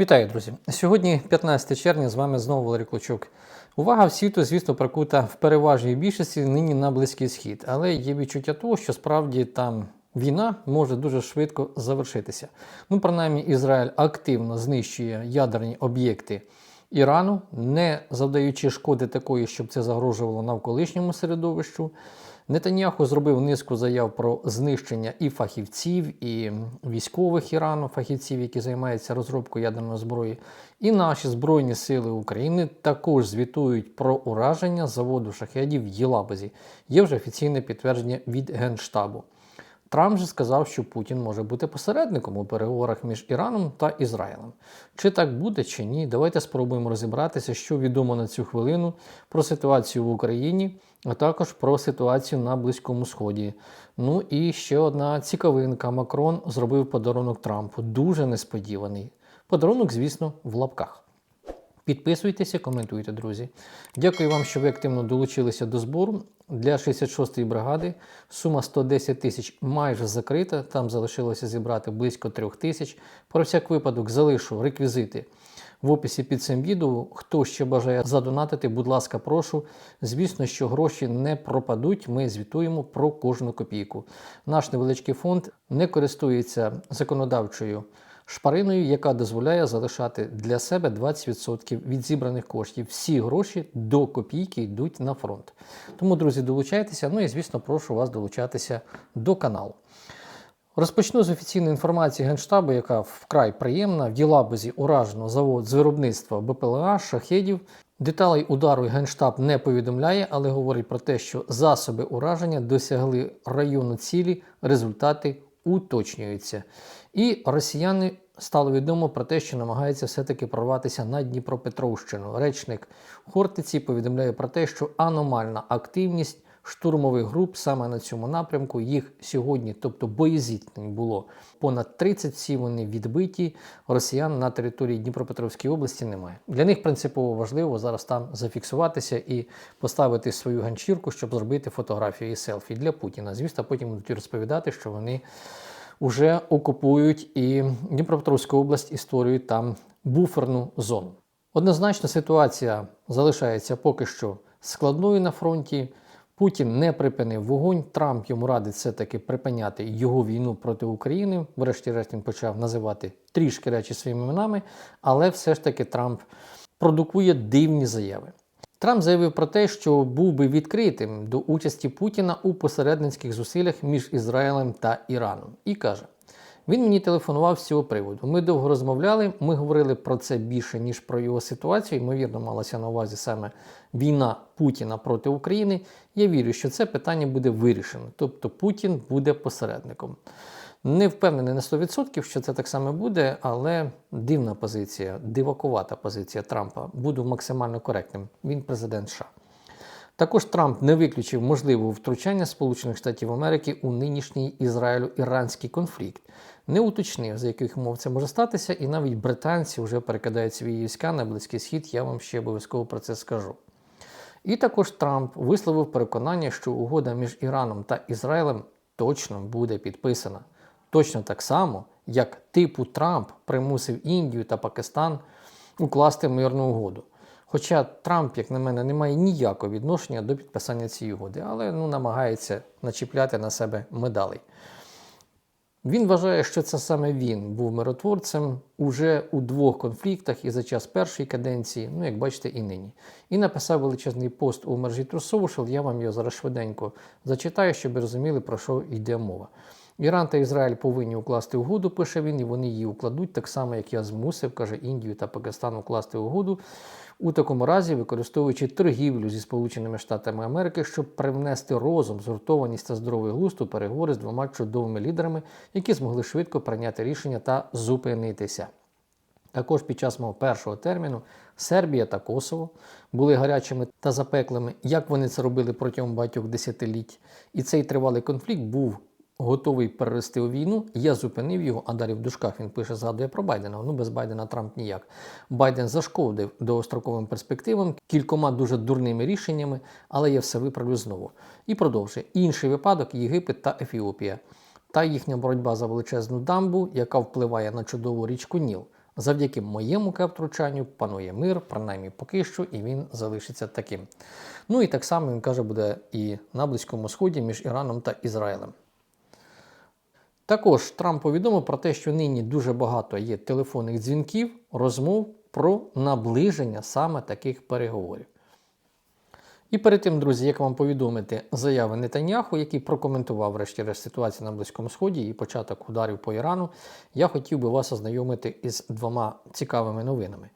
Вітаю, друзі! Сьогодні 15 червня, з вами знову Валерій Клочок. Увага світу, звісно, прикута в переважній більшості нині на Близький Схід, але є відчуття того, що справді там війна може дуже швидко завершитися. Ну, принаймні, Ізраїль активно знищує ядерні об'єкти Ірану, не завдаючи шкоди такої, щоб це загрожувало навколишньому середовищу. Нетаньяху зробив низку заяв про знищення і фахівців, і військових Ірану, фахівців, які займаються розробкою ядерної зброї. І наші Збройні сили України також звітують про ураження заводу шахедів в Єлабазі. Є вже офіційне підтвердження від Генштабу. Трамп же сказав, що Путін може бути посередником у переговорах між Іраном та Ізраїлем. Чи так буде, чи ні? Давайте спробуємо розібратися, що відомо на цю хвилину про ситуацію в Україні, а також про ситуацію на Близькому Сході. Ну і ще одна цікавинка: Макрон зробив подарунок Трампу. Дуже несподіваний. Подарунок, звісно, в лапках. Підписуйтеся, коментуйте, друзі. Дякую вам, що ви активно долучилися до збору. Для 66-ї бригади сума 110 тисяч майже закрита. Там залишилося зібрати близько 3 тисяч. Про всяк випадок залишу реквізити в описі під цим відео. Хто ще бажає задонатити, будь ласка, прошу. Звісно, що гроші не пропадуть. Ми звітуємо про кожну копійку. Наш невеличкий фонд не користується законодавчою шпариною, яка дозволяє залишати для себе 20% від зібраних коштів. Всі гроші до копійки йдуть на фронт. Тому, друзі, долучайтеся. Ну і звісно, прошу вас долучатися до каналу. Розпочну з офіційної інформації Генштабу, яка вкрай приємна. В Єлабузі уражено завод з виробництва БПЛА, шахедів. Деталей удару Генштаб не повідомляє, але говорить про те, що засоби ураження досягли району цілі, результати уточнюються. І росіяни стало відомо про те, що намагаються все-таки прорватися на Дніпропетровщину. Речник Хортиці повідомляє про те, що аномальна активність штурмових груп саме на цьому напрямку. Їх сьогодні, тобто боєзіткнень, було понад 30, всі вони відбиті. Росіян на території Дніпропетровської області немає. Для них принципово важливо зараз там зафіксуватися і поставити свою ганчірку, щоб зробити фотографію і селфі для Путіна. Звісно, потім будуть розповідати, що вони вже окупують і Дніпропетровську область і створюють там буферну зону. Однозначно, ситуація залишається поки що складною на фронті. Путін не припинив вогонь. Трамп йому радить все-таки припиняти його війну проти України. Врешті-решт він почав називати трішки речі своїми іменами, але все ж таки Трамп продукує дивні заяви. Трамп заявив про те, що був би відкритим до участі Путіна у посередницьких зусиллях між Ізраїлем та Іраном. І каже: він мені телефонував з цього приводу. Ми довго розмовляли, ми говорили про це більше, ніж про його ситуацію. Ймовірно, малася на увазі саме війна Путіна проти України. Я вірю, що це питання буде вирішено, тобто Путін буде посередником. Не впевнений на 100%, що це так само буде, але дивна позиція, дивакувата позиція Трампа. Буду максимально коректним. Він президент США. Також Трамп не виключив можливого втручання Сполучених Штатів Америки у нинішній Ізраїлю-іранський конфлікт. Не уточнив, за яких умов це може статися, і навіть британці вже перекидають свої війська на Близький Схід. Я вам ще обов'язково про це скажу. І також Трамп висловив переконання, що угода між Іраном та Ізраїлем точно буде підписана. Точно так само, як типу Трамп примусив Індію та Пакистан укласти мирну угоду. Хоча Трамп, як на мене, не має ніякого відношення до підписання цієї угоди, але ну, намагається начіпляти на себе медалей. Він вважає, що це саме він був миротворцем уже у двох конфліктах і за час першої каденції, ну як бачите, і нині. І написав величезний пост у мережі True Social, Я вам його зараз швиденько зачитаю, щоб ви розуміли, про що йде мова. Іран та Ізраїль повинні укласти угоду, пише він, і вони її укладуть, так само, як я змусив, каже Індію та Пакистан укласти угоду. У такому разі, використовуючи торгівлю зі Сполученими Штатами Америки, щоб привнести розум, згуртованість та здоровий глузд у переговори з двома чудовими лідерами, які змогли швидко прийняти рішення та зупинитися. Також під час мого першого терміну Сербія та Косово були гарячими та запеклими, як вони це робили протягом багатьох десятиліть. І цей тривалий конфлікт був готовий перерости у війну. Я зупинив його, а далі в дужках він пише, згадує про Байдена. Ну без Байдена Трамп ніяк. Байден зашкодив довгостроковим перспективам кількома дуже дурними рішеннями, але я все виправлю знову. І продовжує інший випадок Єгипет та Ефіопія. Та їхня боротьба за величезну дамбу, яка впливає на чудову річку Ніл. Завдяки моєму втручанню панує мир, принаймні поки що, і він залишиться таким. Ну і так само він каже, буде і на Близькому Сході між Іраном та Ізраїлем. Також Трамп повідомив про те, що нині дуже багато є телефонних дзвінків, розмов про наближення саме таких переговорів. І перед тим, друзі, як вам повідомити заяви Нетаньяху, який прокоментував врешті-решт ситуацію на Близькому Сході і початок ударів по Ірану, я хотів би вас ознайомити із двома цікавими новинами.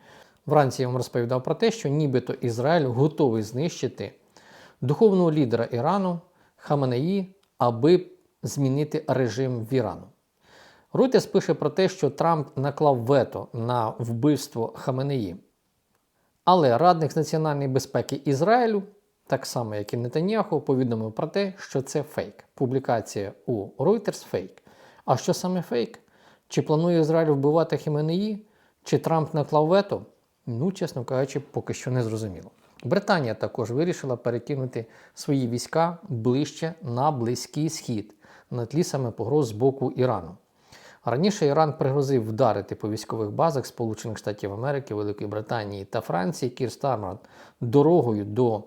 Вранці я вам розповідав про те, що нібито Ізраїль готовий знищити духовного лідера Ірану Хаменеї, аби змінити режим в Ірану. Reuters пише про те, що Трамп наклав вето на вбивство Хаменеї. Але радник з національної безпеки Ізраїлю, так само як і Нетаньяху, повідомив про те, що це фейк. Публікація у Reuters фейк. А що саме фейк? Чи планує Ізраїль вбивати Хіменеї? Чи Трамп наклав вето? Ну, чесно кажучи, поки що не зрозуміло. Британія також вирішила перекинути свої війська ближче на Близький Схід на тлі саме погроз з боку Ірану. Раніше Іран пригрозив вдарити по військових базах Сполучених Штатів Америки, Великої Британії та Франції Кір Стармер дорогою до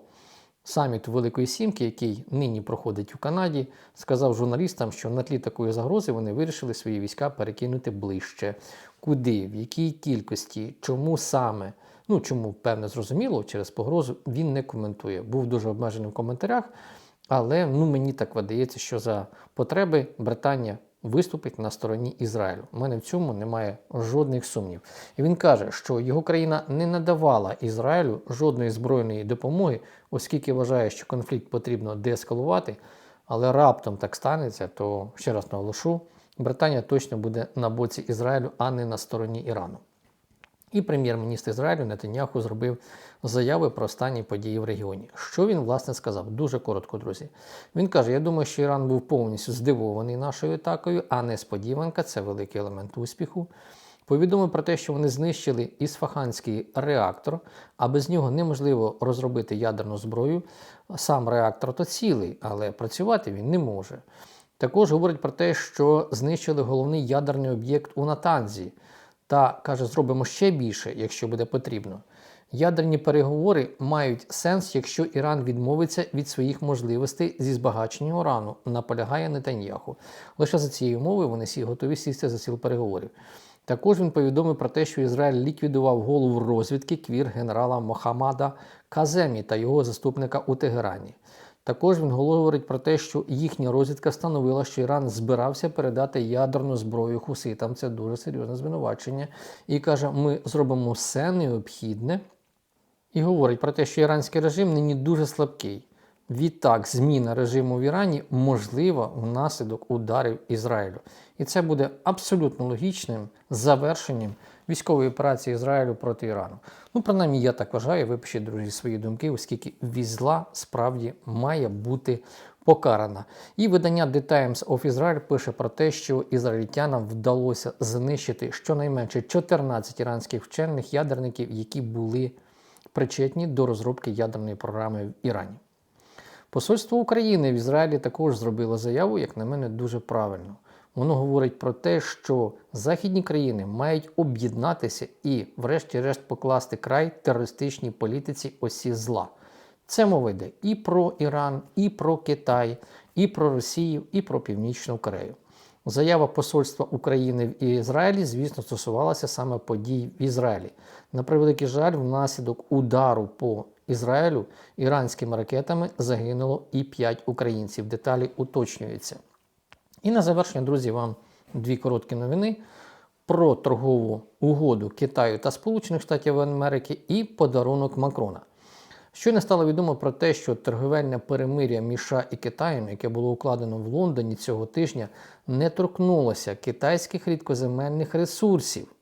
саміту Великої Сімки, який нині проходить у Канаді, сказав журналістам, що на тлі такої загрози вони вирішили свої війська перекинути ближче. Куди, в якій кількості, чому саме? Ну чому певне зрозуміло, через погрозу він не коментує. Був дуже обмежений в коментарях, але ну мені так видається, що за потреби Британія виступить на стороні Ізраїлю. У мене в цьому немає жодних сумнів. І він каже, що його країна не надавала Ізраїлю жодної збройної допомоги, оскільки вважає, що конфлікт потрібно деескалувати. Але раптом так станеться, то ще раз наголошу, Британія точно буде на боці Ізраїлю, а не на стороні Ірану. І прем'єр-міністр Ізраїлю Нетаньяху зробив заяви про останні події в регіоні. Що він власне сказав? Дуже коротко, друзі. Він каже: Я думаю, що Іран був повністю здивований нашою атакою, а несподіванка це великий елемент успіху. Повідомив про те, що вони знищили ісфаханський реактор, а без нього неможливо розробити ядерну зброю. Сам реактор то цілий, але працювати він не може. Також говорить про те, що знищили головний ядерний об'єкт у Натанзі та каже, зробимо ще більше, якщо буде потрібно. Ядерні переговори мають сенс, якщо Іран відмовиться від своїх можливостей зі збагачення урану, наполягає Нетаньяху. Лише за цією умовою вони всі готові сісти за сіл переговорів. Також він повідомив про те, що Ізраїль ліквідував голову розвідки квір генерала Мохаммада Каземі та його заступника у Тегерані. Також він говорить про те, що їхня розвідка встановила, що Іран збирався передати ядерну зброю хуситам. Це дуже серйозне звинувачення. І каже, ми зробимо все необхідне. І говорить про те, що іранський режим нині дуже слабкий. Відтак, зміна режиму в Ірані можлива внаслідок ударів Ізраїлю. І це буде абсолютно логічним завершенням військової операції Ізраїлю проти Ірану. Ну, принаймні, я так вважаю, ви пишіть, друзі, свої думки, оскільки візла справді має бути покарана. І видання The Times of Israel пише про те, що ізраїльтянам вдалося знищити щонайменше 14 іранських вчених ядерників, які були причетні до розробки ядерної програми в Ірані. Посольство України в Ізраїлі також зробило заяву, як на мене, дуже правильно. Воно говорить про те, що західні країни мають об'єднатися і, врешті-решт, покласти край терористичній політиці осі зла. Це мова йде і про Іран, і про Китай, і про Росію, і про Північну Корею. Заява Посольства України в Ізраїлі, звісно, стосувалася саме подій в Ізраїлі. На превеликий жаль, внаслідок удару по Ізраїлю іранськими ракетами загинуло і 5 українців. Деталі уточнюються. І на завершення, друзі, вам дві короткі новини про торгову угоду Китаю та Сполучених Штатів Америки і подарунок Макрона. Щойно стало відомо про те, що торговельне перемир'я між США і Китаєм, яке було укладено в Лондоні цього тижня, не торкнулося китайських рідкоземельних ресурсів.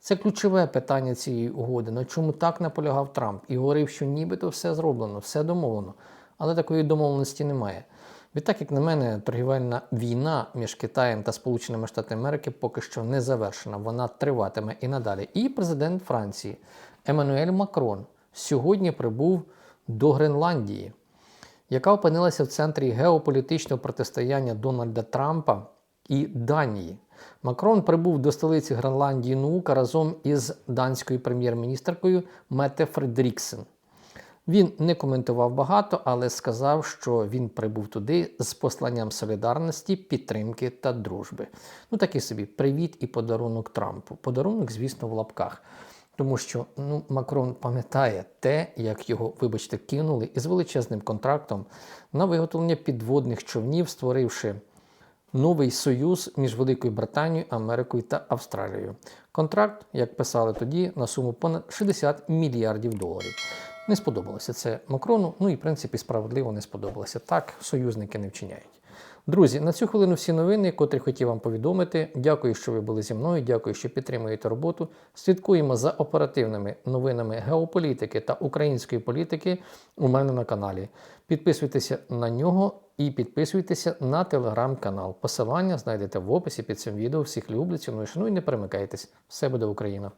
Це ключове питання цієї угоди. На чому так наполягав Трамп і говорив, що нібито все зроблено, все домовлено, але такої домовленості немає. Відтак, як на мене, торгівельна війна між Китаєм та Сполученими Штатами Америки поки що не завершена. Вона триватиме і надалі. І президент Франції Еммануель Макрон сьогодні прибув до Гренландії, яка опинилася в центрі геополітичного протистояння Дональда Трампа і Данії. Макрон прибув до столиці Гренландії Нуука разом із данською прем'єр-міністркою Мете Фредріксен. Він не коментував багато, але сказав, що він прибув туди з посланням солідарності, підтримки та дружби. Ну такий собі привіт і подарунок Трампу. Подарунок, звісно, в лапках. Тому що ну, Макрон пам'ятає те, як його, вибачте, кинули із величезним контрактом на виготовлення підводних човнів, створивши новий союз між Великою Британією, Америкою та Австралією. Контракт, як писали тоді, на суму понад 60 мільярдів доларів. Не сподобалося це Макрону, ну і в принципі справедливо не сподобалося. Так союзники не вчиняють. Друзі, на цю хвилину всі новини, котрі хотів вам повідомити. Дякую, що ви були зі мною. Дякую, що підтримуєте роботу. Слідкуємо за оперативними новинами геополітики та української політики у мене на каналі. Підписуйтеся на нього і підписуйтеся на телеграм-канал. Посилання знайдете в описі під цим відео. Всіх люблю, ціную, шаную і не перемикайтесь. Все буде Україна!